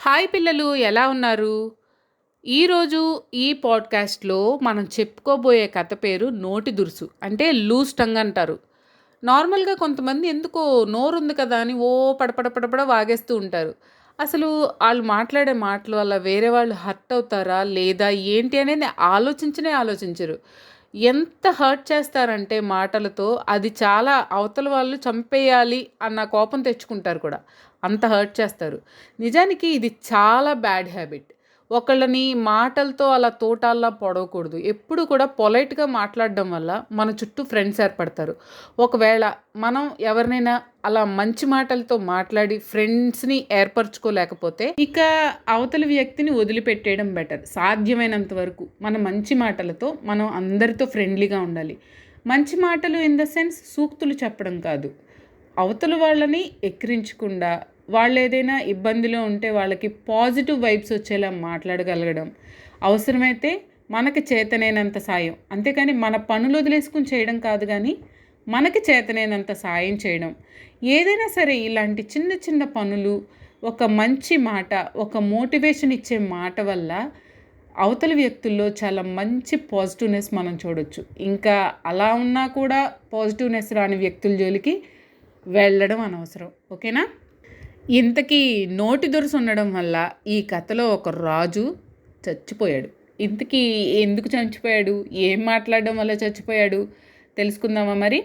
Hi పిల్లలు ఎలా ఉన్నారు? ఈరోజు ఈ పాడ్కాస్ట్లో మనం చెప్పుకోబోయే కథ పేరు నోటి దురుసు అంటే లూజ్ టంగ్ అంటారు. నార్మల్గా కొంతమంది ఎందుకో నోరు ఉంది కదా అని ఓ పడపడపడపడ వాగేస్తూ ఉంటారు. అసలు వాళ్ళు మాట్లాడే మాటల వల్ల వేరే వాళ్ళు హర్ట్ అవుతారా లేదా ఏంటి అనేది ఆలోచించనే ఆలోచించరు. ఎంత హర్ట్ చేస్తారంటే మాటలతో అది చాలా అవతల వాళ్ళు చంపేయాలి అన్న కోపం తెచ్చుకుంటారు కూడా. అంత హర్ట్ చేస్తారు. నిజానికి ఇది చాలా బ్యాడ్ హ్యాబిట్ ఒకళ్ళని మాటలతో అలా తోటాల్లా పొడవకూడదు. ఎప్పుడు కూడా పొలైట్గా మాట్లాడడం వల్ల మన చుట్టూ ఫ్రెండ్స్ ఏర్పడతారు. ఒకవేళ మనం ఎవరినైనా అలా మంచి మాటలతో మాట్లాడి ఫ్రెండ్స్ని ఏర్పరచుకోలేకపోతే ఇక అవతలి వ్యక్తిని వదిలిపెట్టేయడం బెటర్. సాధ్యమైనంత వరకు మన మంచి మాటలతో మనం అందరితో ఫ్రెండ్లీగా ఉండాలి. మంచి మాటలు ఇన్ ద సెన్స్ సూక్తులు చెప్పడం కాదు. అవతల వాళ్ళని ఎక్కిరించకుండా వాళ్ళు ఏదైనా ఇబ్బందిలో ఉంటే వాళ్ళకి పాజిటివ్ వైబ్స్ వచ్చేలా మాట్లాడగలగడం. అవసరమైతే మనకి చేతనైనంత సాయం. అంతేకాని మన పనులు వదిలేసుకుని చేయడం కాదు కానీ మనకి చేతనైనంత సాయం చేయడం. ఏదైనా సరే ఇలాంటి చిన్న చిన్న పనులు ఒక మంచి మాట ఒక మోటివేషన్ ఇచ్చే మాట వల్ల అవతల వ్యక్తుల్లో చాలా మంచి పాజిటివ్నెస్ మనం చూడొచ్చు. ఇంకా అలా ఉన్నా కూడా పాజిటివ్నెస్ రాని వ్యక్తుల జోలికి వెళ్ళడం అనవసరం. ఓకేనా? ఇంతకీ నోటి దురుసు ఉండడం వల్ల ఈ కథలో ఒక రాజు చచ్చిపోయాడు. ఇంతకీ ఎందుకు చచ్చిపోయాడు? ఏం మాట్లాడడం వల్ల చచ్చిపోయాడు? తెలుసుకుందామా మరి?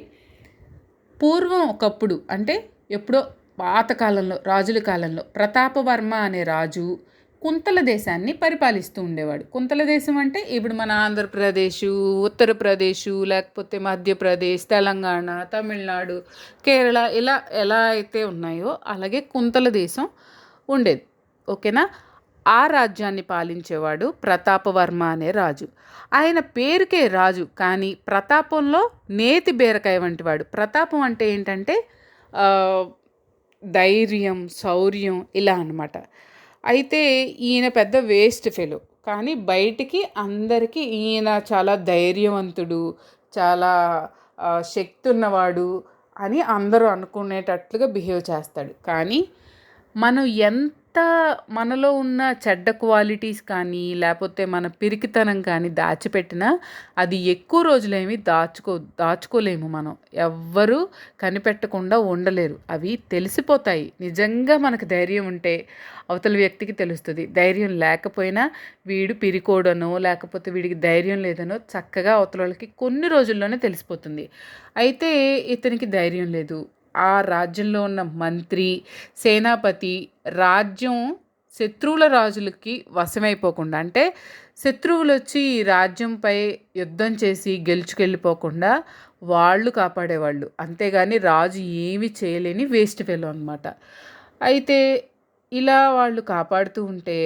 పూర్వం ఒకప్పుడు అంటే ఎప్పుడో పాతకాలంలో రాజుల కాలంలో ప్రతాపవర్మ అనే రాజు కుంతల దేశాన్ని పరిపాలిస్తూ ఉండేవాడు. కుంతల దేశం అంటే ఇప్పుడు మన ఆంధ్రప్రదేశ్ ఉత్తరప్రదేశ్ లేకపోతే మధ్యప్రదేశ్ తెలంగాణ తమిళనాడు కేరళ ఇలా ఎలా అయితే ఉన్నాయో అలాగే కుంతల దేశం ఉండేది. ఓకేనా? ఆ రాజ్యాన్ని పాలించేవాడు ప్రతాపవర్మ అనే రాజు. ఆయన పేరుకే రాజు కానీ ప్రతాపంలో నేతి బీరకాయ వంటి వాడు. ప్రతాపం అంటే ఏంటంటే ధైర్యం శౌర్యం ఇలా అనమాట అయితే ఈయన పెద్ద వేస్ట్ ఫెలో. కానీ బయటికి అందరికీ ఈయన చాలా ధైర్యవంతుడు చాలా శక్తి ఉన్నవాడు అని అందరూ అనుకునేటట్లుగా బిహేవ్ చేస్తాడు. కానీ మనం ఎంత మనలో ఉన్న చెడ్డ క్వాలిటీస్ కానీ లేకపోతే మన పిరికితనం కానీ దాచిపెట్టినా అది ఎక్కువ రోజులేమి దాచుకో దాచుకోలేము మనం. ఎవ్వరూ కనిపెట్టకుండా ఉండలేరు. అవి తెలిసిపోతాయి. నిజంగా మనకు ధైర్యం ఉంటే అవతల వ్యక్తికి తెలుస్తుంది. ధైర్యం లేకపోయినా వీడు పిరికోడనో లేకపోతే వీడికి ధైర్యం లేదనో చక్కగా అవతల వాళ్ళకి కొన్ని రోజుల్లోనే తెలిసిపోతుంది. అయితే ఇతనికి ధైర్యం లేదు. ఆ రాజ్యంలో ఉన్న మంత్రి సేనాపతి రాజ్యం శత్రువుల రాజులకి వశమైపోకుండా అంటే శత్రువులు వచ్చి ఈ రాజ్యంపై యుద్ధం చేసి గెలుచుకెళ్ళిపోకుండా వాళ్ళు కాపాడేవాళ్ళు. అంతేగాని రాజు ఏమి చేయలేని వేస్ట్ ఫెలో అనమాట అయితే ఇలా వాళ్ళు కాపాడుతూ ఉంటే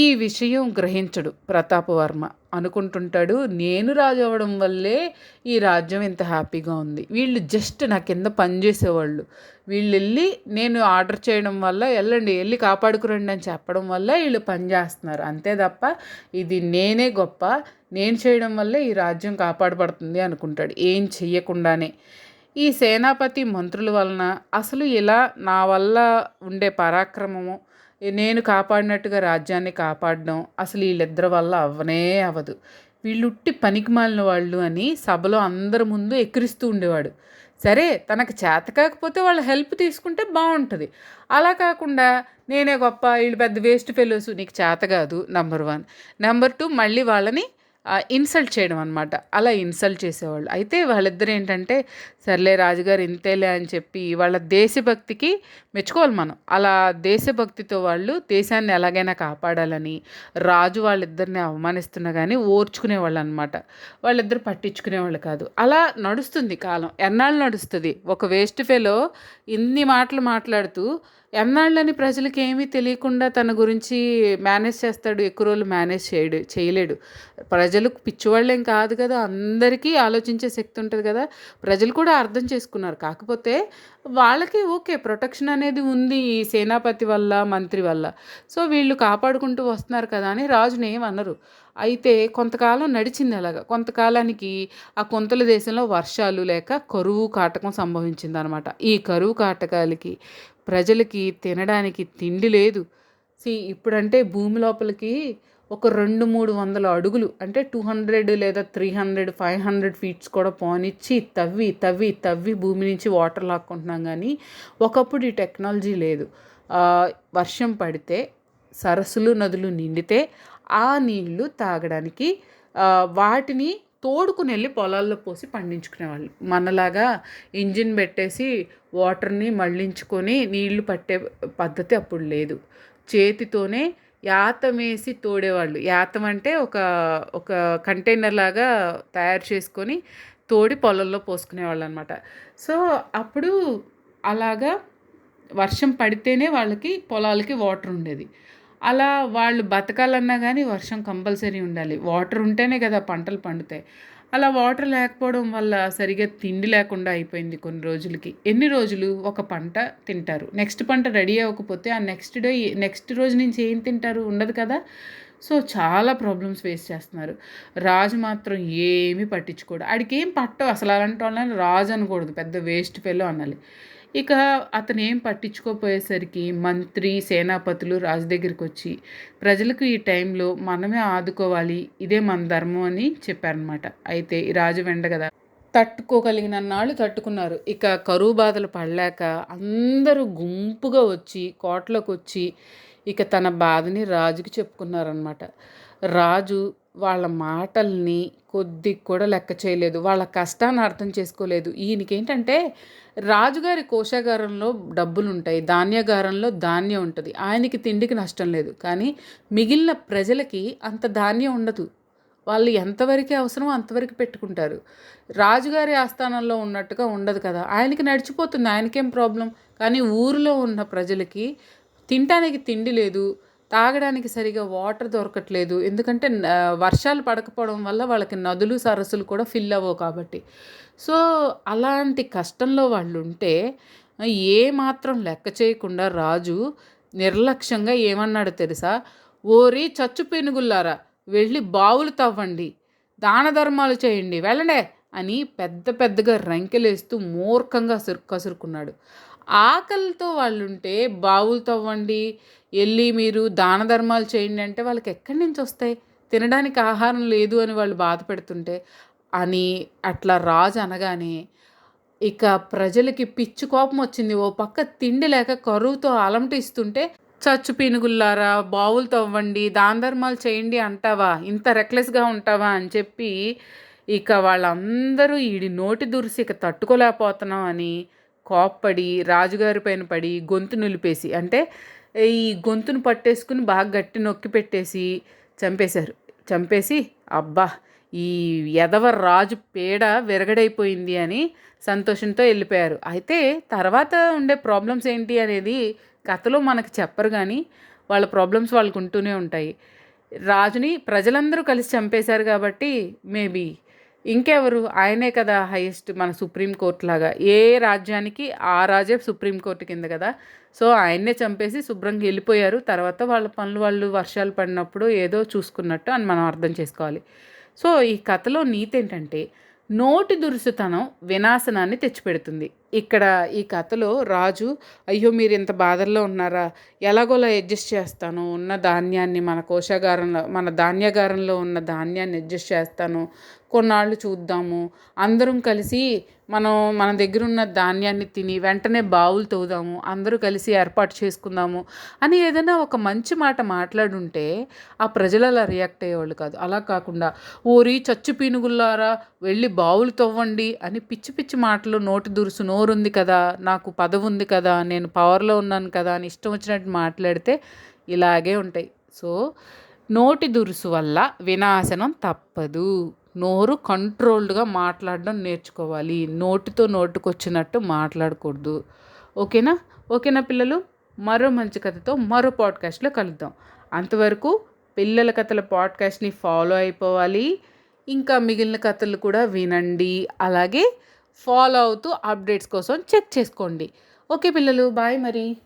ఈ విషయం గ్రహించడు ప్రతాపవర్మ అనుకుంటుంటాడు నేను రాజు అవ్వడం వల్లే ఈ రాజ్యం ఇంత హ్యాపీగా ఉంది. వీళ్ళు జస్ట్ నా కింద పనిచేసేవాళ్ళు వీళ్ళు వెళ్ళి నేను ఆర్డర్ చేయడం వల్ల వెళ్ళండి వెళ్ళి కాపాడుకురండి అని చెప్పడం వల్ల వీళ్ళు పని చేస్తున్నారు. అంతే తప్ప ఇది నేనే గొప్ప. నేను చేయడం వల్లే ఈ రాజ్యం కాపాడబడుతుంది అనుకుంటాడు. ఏం చెయ్యకుండానే. ఈ సేనాపతి మంత్రుల వలన అసలు ఇలా నా వల్ల ఉండే పరాక్రమము నేను కాపాడినట్టుగా రాజ్యాన్ని కాపాడడం అసలు వీళ్ళిద్దరి వల్ల అవ్వనే అవ్వదు. వీళ్ళుట్టి పనికి మాలిన వాళ్ళు అని సభలో అందరి ముందు ఎక్కిరిస్తూ ఉండేవాడు. సరే తనకు చేత కాకపోతే వాళ్ళ హెల్ప్ తీసుకుంటే బాగుంటుంది. అలా కాకుండా నేనే గొప్ప వీళ్ళు పెద్ద వేస్ట్ ఫెలోస్ నీకు చేత కాదు నెంబర్ వన్. నెంబర్ టూ మళ్ళీ వాళ్ళని ఇన్సల్ట్ చేయడం అనమాట అలా ఇన్సల్ట్ చేసేవాళ్ళు. అయితే వాళ్ళిద్దరు ఏంటంటే సర్లే రాజుగారు ఇంతేలే అని చెప్పి వాళ్ళ దేశభక్తికి మెచ్చుకోవాలి మనం. అలా దేశభక్తితో వాళ్ళు దేశాన్ని ఎలాగైనా కాపాడాలని రాజు వాళ్ళిద్దరిని అవమానిస్తున్నా కానీ ఓర్చుకునేవాళ్ళు అనమాట వాళ్ళిద్దరు పట్టించుకునేవాళ్ళు కాదు. అలా నడుస్తుంది కాలం. ఎన్నాళ్ళు నడుస్తుంది? ఒక వేస్ట్ ఫెలో ఇన్ని మాటలు మాట్లాడుతూ ఎన్నాళ్ళని ప్రజలకి ఏమీ తెలియకుండా తన గురించి మేనేజ్ చేస్తాడు ఎక్కువ రోజులు మేనేజ్ చేయడు చేయలేడు. ప్రజలు పిచ్చివాళ్ళేం కాదు కదా అందరికీ ఆలోచించే శక్తి ఉంటుంది కదా. ప్రజలు కూడా అర్థం చేసుకున్నారు. కాకపోతే వాళ్ళకి ఓకే ప్రొటెక్షన్ అనేది ఉంది ఈ సేనాపతి వల్ల మంత్రి వల్ల. సో వీళ్ళు కాపాడుకుంటూ వస్తున్నారు కదా అని రాజుని ఏమనరు అయితే కొంతకాలం నడిచింది అలాగా. కొంతకాలానికి ఆ కొంతల దేశంలో వర్షాలు లేక కరువు కాటకం సంభవించింది అనమాట ఈ కరువు కాటకాలకి ప్రజలకి తినడానికి తిండి లేదు. సి ఇప్పుడంటే భూమి లోపలికి ఒక రెండు మూడు వందల అడుగులు అంటే టూ హండ్రెడ్ లేదా three hundred five hundred feets కూడా పోనిచ్చి తవ్వి తవ్వి తవ్వి భూమి నుంచి వాటర్ లాక్కుంటున్నాం కానీ ఒకప్పుడు ఈ టెక్నాలజీ లేదు. వర్షం పడితే సరస్సులు నదులు నిండితే ఆ నీళ్ళు తాగడానికి వాటిని తోడుకుని వెళ్ళి పొలాల్లో పోసి పండించుకునేవాళ్ళు. మనలాగా ఇంజిన్ పెట్టేసి వాటర్ని మళ్ళించుకొని నీళ్ళు పట్టే పద్ధతి అప్పుడు లేదు. చేతితోనే యాతం వేసి తోడేవాళ్ళు. యాతం అంటే ఒక ఒక కంటైనర్ లాగా తయారు చేసుకొని తోడి పొలంలో పోసుకునేవాళ్ళు అనమాట సో అప్పుడు అలాగా వర్షం పడితేనే వాళ్ళకి పొలాలకి వాటర్ ఉండేది. అలా వాళ్ళు బతకాలన్నా కానీ వర్షం కంపల్సరీ ఉండాలి. వాటర్ ఉంటేనే కదా పంటలు పండుతాయి. అలా వాటర్ లేకపోవడం వల్ల సరిగా తిండి లేకుండా అయిపోయింది కొన్ని రోజులకి. ఎన్ని రోజులు ఒక పంట తింటారు? నెక్స్ట్ పంట రెడీ అవ్వకపోతే ఆ నెక్స్ట్ డే నెక్స్ట్ రోజు నుంచి ఏం తింటారు? ఉండదు కదా. సో చాలా ప్రాబ్లమ్స్ ఫేస్ చేస్తున్నారు. రాజు మాత్రం ఏమీ పట్టించుకోడు. ఆడికి ఏం పట్టవు అసలు అలాంటి వాళ్ళని రాజు అనకూడదు. పెద్ద వేస్ట్ ఫెలో అనాలి. ఇక అతను ఏం పట్టించుకోపోయేసరికి మంత్రి సేనాపతులు రాజు దగ్గరికి వచ్చి ప్రజలకు ఈ టైంలో మనమే ఆదుకోవాలి ఇదే మన ధర్మం అని చెప్పారనమాట అయితే ఈ రాజు వెండ కదా తట్టుకోగలిగిన నాళ్ళు తట్టుకున్నారు. ఇక కరువు బాధలు పడలేక అందరూ గుంపుగా వచ్చి కోటలోకి వచ్చి ఇక తన బాధని రాజుకి చెప్పుకున్నారనమాట రాజు వాళ్ళ మాటల్ని కొద్ది కూడా లెక్క చేయలేదు. వాళ్ళ కష్టాన్ని అర్థం చేసుకోలేదు. ఈయనకేంటంటే రాజుగారి కోశాగారంలో డబ్బులు ఉంటాయి ధాన్యాగారంలో ధాన్యం ఉంటుంది. ఆయనకి తిండికి నష్టం లేదు. కానీ మిగిలిన ప్రజలకి అంత ధాన్యం ఉండదు. వాళ్ళు ఎంతవరకు అవసరమో అంతవరకు పెట్టుకుంటారు. రాజుగారి ఆస్థానంలో ఉన్నట్టుగా ఉండదు కదా. ఆయనకి నడిచిపోతుంది. ఆయనకేం ప్రాబ్లం? కానీ ఊరిలో ఉన్న ప్రజలకి తినటానికి తిండి లేదు. తాగడానికి సరిగా వాటర్ దొరకట్లేదు. ఎందుకంటే వర్షాలు పడకపోవడం వల్ల వాళ్ళకి నదులు సరస్సులు కూడా ఫిల్ అవ్వవు కాబట్టి. సో అలాంటి కష్టంలో వాళ్ళు ఉంటే ఏ మాత్రం లెక్క చేయకుండా రాజు నిర్లక్ష్యంగా ఏమన్నాడు తెలుసా? ఓరి చచ్చు పెనుగుల్లారా వెళ్ళి బావులు తవ్వండి దాన ధర్మాలు చేయండి వెళ్ళండే అని పెద్ద పెద్దగా రంకెలేస్తూ మూర్ఖంగా కసురుకున్నాడు. ఆకలితో వాళ్ళు ఉంటే బావులు తవ్వండి వెళ్ళి మీరు దాన ధర్మాలు చేయండి అంటే వాళ్ళకి ఎక్కడి నుంచి వస్తాయి? తినడానికి ఆహారం లేదు అని వాళ్ళు బాధపెడుతుంటే అని అట్లా రాజు అనగానే ఇక ప్రజలకి పిచ్చి కోపం వచ్చింది. ఓ పక్క తిండి లేక కరువుతో అలమటిస్తుంటే చచ్చు పీనుగుల్లారా బావులు తవ్వండి దాన ధర్మాలు చేయండి అంటావా? ఇంత రెక్లెస్గా ఉంటావా? అని చెప్పి ఇక వాళ్ళందరూ ఈడి నోటి దురిసి ఇక తట్టుకోలేకపోతున్నాం అని కోప్పడి రాజుగారి పైన పడి గొంతు నిలిపేసి అంటే ఈ గొంతును పట్టేసుకుని బాగా గట్టి నొక్కి పెట్టేసి చంపేశారు. చంపేసి అబ్బా ఈ ఎదవ రాజు పేడ విరగడైపోయింది అని సంతోషంతో వెళ్ళిపోయారు. అయితే తర్వాత ఉండే ప్రాబ్లమ్స్ ఏంటి అనేది కథలో మనకు చెప్పరు కానీ వాళ్ళ ప్రాబ్లమ్స్ వాళ్ళకు ఉంటూనే ఉంటాయి. రాజుని ప్రజలందరూ కలిసి చంపేశారు కాబట్టి మేబీ ఇంకెవరు? ఆయనే కదా హైయెస్ట్ మన సుప్రీంకోర్టు లాగా. ఏ రాజ్యానికి ఆ రాజే సుప్రీంకోర్టు కింద కదా. సో ఆయన్నే చంపేసి శుభ్రంగా వెళ్ళిపోయారు. తర్వాత వాళ్ళ పనులు వాళ్ళు వర్షాలు పడినప్పుడు ఏదో చూసుకున్నట్టు అని మనం అర్థం చేసుకోవాలి. సో ఈ కథలో నీతి ఏంటంటే నోటి దురుసుతనం వినాశనాన్ని తెచ్చిపెడుతుంది. ఇక్కడ ఈ కథలో రాజు అయ్యో మీరు ఇంత బాధల్లో ఉన్నారా? ఎలాగోలా అడ్జస్ట్ చేస్తాను. ఉన్న ధాన్యాన్ని మన కోశాగారంలో మన ధాన్యాగారంలో ఉన్న ధాన్యాన్ని అడ్జస్ట్ చేస్తాను. కొన్నాళ్ళు చూద్దాము. అందరం కలిసి మనం మన దగ్గర ఉన్న ధాన్యాన్ని తిని వెంటనే బావులు తవ్వుదాము అందరూ కలిసి ఏర్పాటు చేసుకుందాము అని ఏదైనా ఒక మంచి మాట మాట్లాడుంటే ఆ ప్రజలు అలా రియాక్ట్ అయ్యేవాళ్ళు కాదు. అలా కాకుండా ఊరి చచ్చు పీనుగుల్లారా వెళ్ళి బావులు తవ్వండి అని పిచ్చి పిచ్చి మాటలు నోటి దురుసు నోరుంది కదా నాకు పదవి ఉంది కదా నేను పవర్లో ఉన్నాను కదా అని ఇష్టం వచ్చినట్టు మాట్లాడితే ఇలాగే ఉంటాయి. సో నోటి దురుసు వల్ల వినాశనం తప్పదు. నోరు కంట్రోల్డ్గా మాట్లాడడం నేర్చుకోవాలి. నోటితో నోటుకొచ్చినట్టు మాట్లాడకూడదు. ఓకేనా? ఓకేనా పిల్లలు? మరో మంచి కథతో మరో పాడ్కాస్ట్లో కలుద్దాం. అంతవరకు పిల్లల కథల పాడ్కాస్ట్ని ఫాలో అయిపోవాలి. ఇంకా మిగిలిన కథలు కూడా వినండి. అలాగే ఫాలో అవుతూ అప్డేట్స్ కోసం చెక్ చేసుకోండి. ఓకే పిల్లలు బాయ్ మరి.